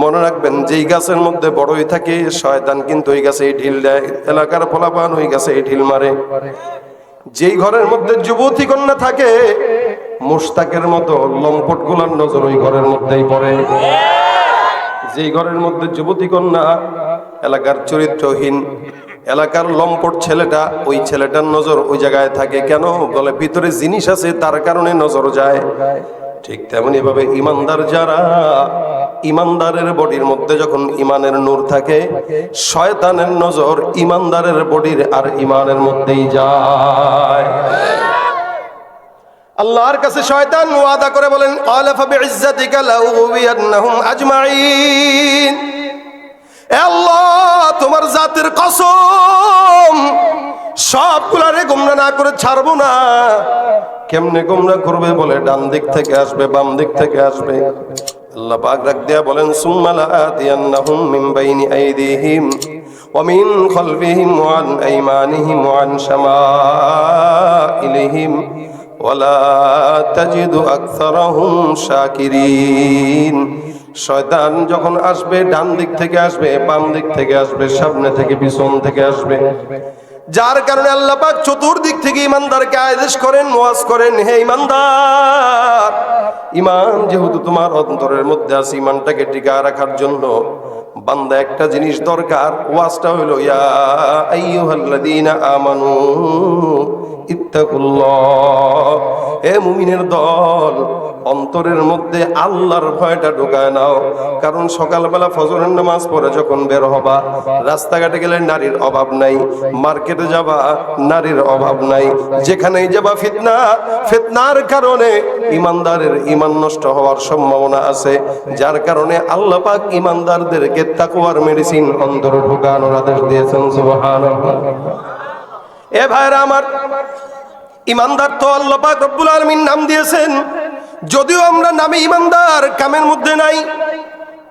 মনে রাখবেন, যেই গাছের মধ্যে বড়ই থাকে, শয়তান কিন্তু ওই গাছে ঢিল দেয়, এলাকার ফলাপান ওই গাছে ঢিল মারে। যেই ঘরের মধ্যে যুবতী কন্যা থাকে মুস্তাকের মতো লম্পটগুলার নজর ওই ঘরের মধ্যেই পড়ে। যেই ঘরের মধ্যে যুবতী কন্যা, এলাকার চরিত্রহীন, এলাকার লম্পট ছেলেটা, ওই ছেলেটার নজর ওই জায়গায় থাকে। কেন? বলে, ভিতরে জিনিস আছে, তার কারণে নজর যায়। ঠিক তেমনি ভাবে ইমানদার যারা ইমানদারের বডির মধ্যে যখন ইমানের নূর থাকে, শয়তানের নজর ইমানদারের বডির আর ইমানের মধ্যেই যায়। আল্লাহর কাছে শয়তান ওয়াদা করে বলেন ক্বালা ফাবিইজ্জাতিকা লাউগিয়ান্নাহুম আজমাইন। আল্লাহ, তোমার জাতের কসম সবগুলারে গুমরা না করে ছাড়বো না। কেমনে গুমরা করবে বলে ডান দিক থেকে আসবে, বাম দিক থেকে আসবে? আল্লাহ পাক ডাক বলেন সুম্মালা আতিয়ান্নাহুম মিন বাইনি আইদিহিম ওয়া মিন খালফিহিম ওয়া আন আইমানিহিম ওয়া আন শামাইলিহিম ওয়ালা তাজিদু আকসারাহুম শাকিরিন। শয়তান যখন আসবে, ডান দিক থেকে আসবে, বাম দিক থেকে আসবে, সামনে থেকে পিছন থেকে আসবে। যার কারণে আল্লাহ পাক চতুর্দিক থেকে ইমানদারকে আদেশ করেন, ওয়াজ করেন, হে ইমানদার, ইমান যেহেতু তোমার অন্তরের মধ্যে আছে, ইমানটাকে টিকা রাখার জন্য বান্দা একটা জিনিস দরকার, ওয়াজটা হইল ইয়া আইয়ুহাল্লাযীনা আমানু ইত্তাকুল্লাহ, হে মুমিনের দল অন্তরের মধ্যে আল্লাহর ভয়টা ঢুকায় নাও। কারণ সকালবেলা ফজরের নামাজ পড়ে যখন বের হবা, রাস্তাঘাটে গেলে নারীর অভাব নাই, মার্কেটে যাবা, নারীর অভাব নাই, যেখানেই যাবা ফিতনা, ফিতনার কারণে ইমানদারের ইমান নষ্ট হওয়ার সম্ভাবনা আছে, যার কারণে আল্লাহ পাক ইমানদারদেরকে তাকুয়ার মেডিসিন অন্তরে ঢুকানোর আদেশ দিয়েছেন, সুবহানাল্লাহ। এ ভাইরা আমার, ইমানদার তো আল্লাহ পাক রব্বুল আলামিন নাম দিয়েছেন। যদিও আমরা নামে ইমানদার, কামের মধ্যে নাই।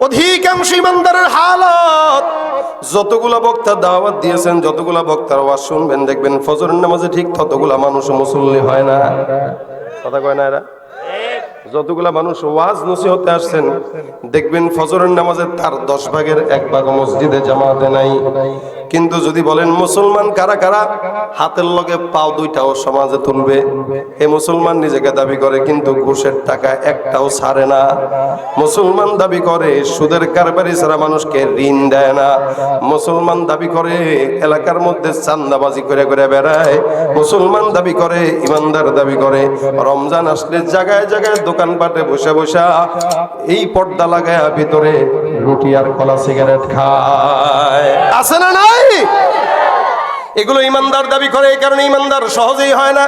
অধিকাংশ ইমানদারের হালত, যতগুলা বক্তা দাওয়াত দিয়েছেন, যতগুলা বক্তার আওয়াজ শুনবেন, দেখবেন ফজরের নামাজে ঠিক ততগুলা মানুষ মুসল্লি হয় না। কথা কয় না এরা? যতগুলা মানুষ ওয়াজ নসিহতে আসছেন, দেখবেন ফজরের নামাজে তার দশ ভাগের এক ভাগ মসজিদে জামাতে নাই। কিন্তু যদি বলেন মুসলমান কারা কারা, হাতের লগে পাও দুইটাও সমাজে তুলবে। এ মুসলমান নিজেকে দাবি করে, কিন্তু ঘুষের টাকা একটাও ছাড়ে না। মুসলমান দাবি করে, সুদের কারবারি ছাড়া মানুষকে ঋণ দেয় না। মুসলমান দাবি করে, এলাকার মধ্যে চান্দাবাজি করে করে বেড়ায়। মুসলমান দাবি করে, ইমানদার দাবি করে, রমজান আসলে জায়গায় জায়গায় দোকানপাটে বসে বসা এই পর্দা লাগায় ভিতরে রুটি আর কলা সিগারেট খায়। আছে না নাই? এগুলো ইমানদার দাবি করে এই কারণে ইমানদার সহজেই হয় না।